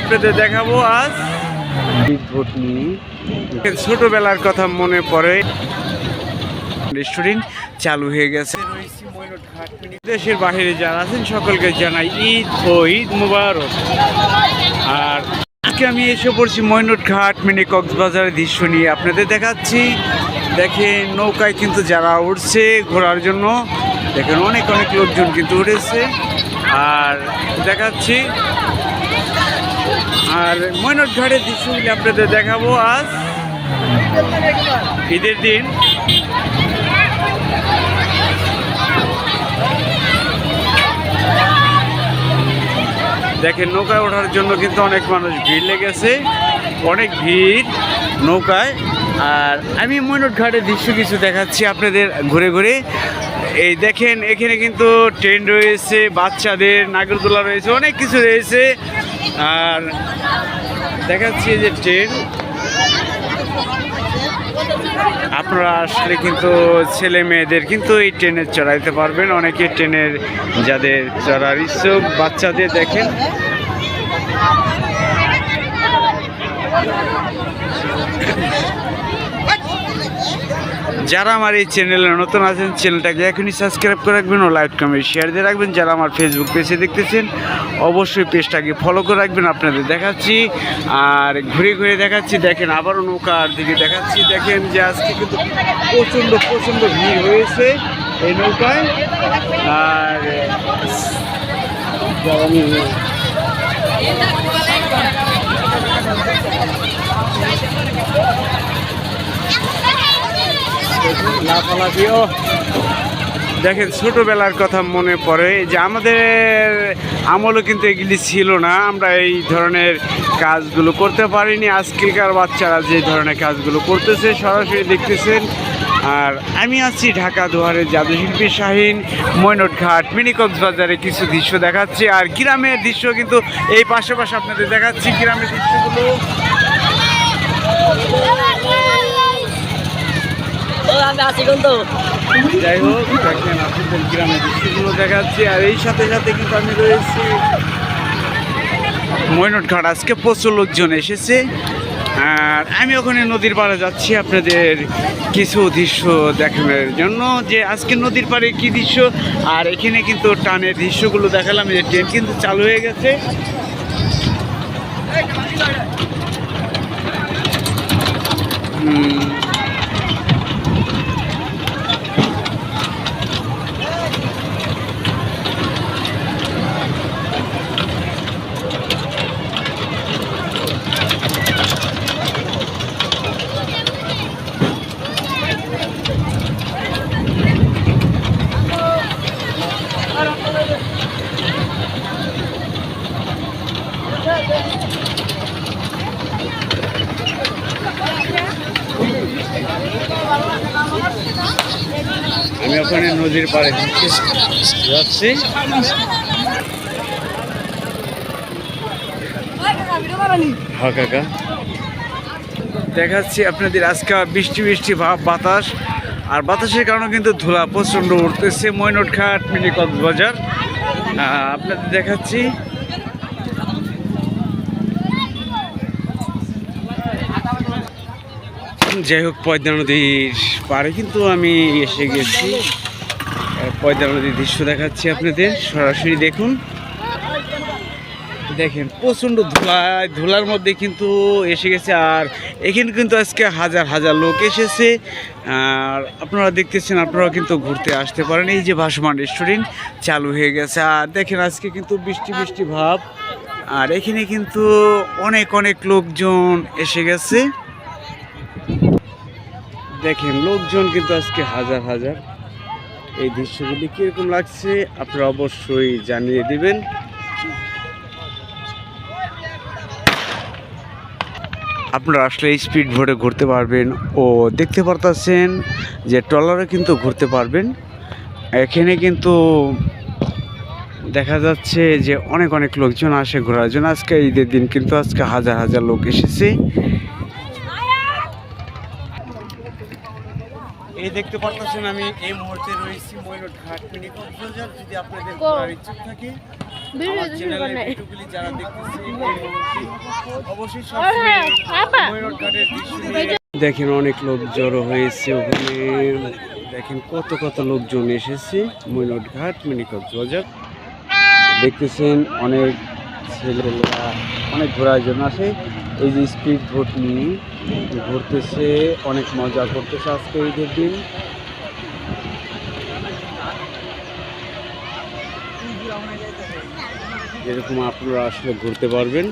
আপনাদের দেখাবো আজ। ছোটবেলার কথা মনে পড়ে। রেস্টুরেন্ট চালু হয়ে গেছে। দেশের বাইরে যারা আছেন, সকলকে জানাই ঈদ ও ঈদ মুবারক। আর আজকে আমি এসে পড়ছি ময়নট ঘাট মিনি কক্সবাজারের দৃশ্য নিয়ে আপনাদের দেখাচ্ছি। দেখেন নৌকায় কিন্তু যারা উঠছে ঘোরার জন্য, দেখেন অনেক অনেক লোকজন কিন্তু উঠেছে। আর দেখাচ্ছি আর ময়নট ঘাটের দৃশ্যগুলি আপনাদের দেখাবো আজ। ঈদের দিন। দেখেন, নৌকায় ওঠার জন্য কিন্তু অনেক মানুষ ভিড় লেগেছে। অনেক ভিড় নৌকায়। আর আমি ময়নট ঘাটের দৃশ্য কিছু দেখাচ্ছি আপনাদের ঘুরে ঘুরে। এই দেখেন, এখানে কিন্তু ট্রেন রয়েছে, বাচ্চাদের নাগরদোলা রয়েছে, অনেক কিছু রয়েছে। আর দেখাচ্ছি যে ট্রেন। আপনারা আসলে কিন্তু ছেলে মেয়েদের কিন্তু এই ট্রেনে চড়াইতে পারবেন। অনেকে ট্রেনের যাদের চড়ার ইচ্ছুক বাচ্চাদের দেখেন। যারা আমার এই চ্যানেলে নতুন আছেন চ্যানেলটাকে এখনই সাবস্ক্রাইব করে রাখবেন ও লাইক কমেন্ট শেয়ার দিয়ে রাখবেন। যারা আমার ফেসবুক পেজে দেখতেছেন, অবশ্যই পেজটাকে ফলো করে রাখবেন। আপনাদের দেখাচ্ছি, আর ঘুরে ঘুরে দেখাচ্ছি। দেখেন, আবারও নৌকার দিকে দেখাচ্ছি। দেখেন যে আজকে কিন্তু প্রচণ্ড প্রচণ্ড ভিড় হয়েছে এই নৌকায়। আর লাফালাফিও। দেখেন, ছোটবেলার কথা মনে পড়ে যে আমাদের আমলও কিন্তু এগুলি ছিল না। আমরা এই ধরনের কাজগুলো করতে পারিনি। আজকালকার বাচ্চারা যে ধরনের কাজগুলো করতেছে, সরাসরি দেখতেছেন। আর আমি আছি ঢাকা দুয়ারের জাদুশিল্পী শাহিন মৈনট ঘাট মিনি কক্সবাজারে কিছু দৃশ্য দেখাচ্ছি। আর গ্রামের দৃশ্য কিন্তু এই পাশে পাশে আপনাদের দেখাচ্ছি। গ্রামের দৃশ্যগুলো। যাই হোক, দেখেন আপনাদের গ্রামের দৃশ্যগুলো দেখাচ্ছি, আর এই সাথে সাথে কিন্তু আমি রয়েছি ময়নট ঘাট আজকে প্রচুর লোকজন এসেছে, আর আমি ওখানে নদীর পাড়ে যাচ্ছি আপনাদের কিছু দৃশ্য দেখানোর জন্য, যে আজকে নদীর পাড়ে কি দৃশ্য, আর এখানে কিন্তু টানের দৃশ্যগুলো দেখালাম যে ট্রেন কিন্তু চালু হয়ে গেছে। আমি ওখানে নদীর পাড়ে। যাচ্ছি। দেখাচ্ছি আপনাদের আজকে বৃষ্টি বৃষ্টি ভাব বাতাস। আর বাতাসের কারণে কিন্তু ধুলা প্রচণ্ড উঠতেছে। ময়নট ঘাট মিনি কক্সবাজার আপনাদের দেখাচ্ছি। যাই হোক, পয়দা নদীর পাড়ে কিন্তু আমি এসে গেছি। পয়দা নদীর দৃশ্য দেখাচ্ছি আপনাদের, সরাসরি দেখুন। দেখেন, প্রচণ্ড ধুলা, ধুলার মধ্যে কিন্তু এসে গেছে, আর এখানে কিন্তু আজকে হাজার হাজার লোক এসেছে। আর আপনারা দেখতেছেন আপনারা কিন্তু ঘুরতে আসতে পারেন। এই যে ভাসমান রেস্টুরেন্ট চালু হয়ে গেছে। আর দেখেন, আজকে কিন্তু বৃষ্টি বৃষ্টি ভাব। আর এখানে কিন্তু অনেক অনেক লোকজন এসে গেছে। দেখেন, লোকজন কিন্তু আজকে হাজার হাজার। এই দৃশ্যগুলি কীরকম লাগছে আপনারা অবশ্যই জানিয়ে দিবেন। আপনারা আসলে স্পিড বোটে ঘুরতে পারবেন ও দেখতে পারতেছেন যে ট্রলারে কিন্তু ঘুরতে পারবেন। এখানে কিন্তু দেখা যাচ্ছে যে অনেক অনেক লোকজন আসে ঘোরার জন্য। আজকে ঈদের দিন কিন্তু আজকে হাজার হাজার লোক এসেছে। এই দেখতে পারতেছেন আমি এই মুহূর্তে রয়েছি ময়ূর ঘাট মিনি কক্সবাজার যদি আপনাদের ঘোরার ইচ্ছুক থাকে যারা অবশ্যই ময়ূর ঘাটের দৃশ্য দেখেন অনেক লোক জড়ো হয়েছে ওখানে। দেখেন কত কত লোকজন এসেছে মৈনট ঘাট মিনি কক্সবাজার দেখতেছেন অনেক ছেলেরা অনেক ঘোরার জন্য আসে। এই যে স্পিড ভোট নিয়ে ঘুরতেছে, অনেক মজা করতেছে আজকে ঈদের দিন। যেরকম আপনারা আসলে ঘুরতে পারবেন।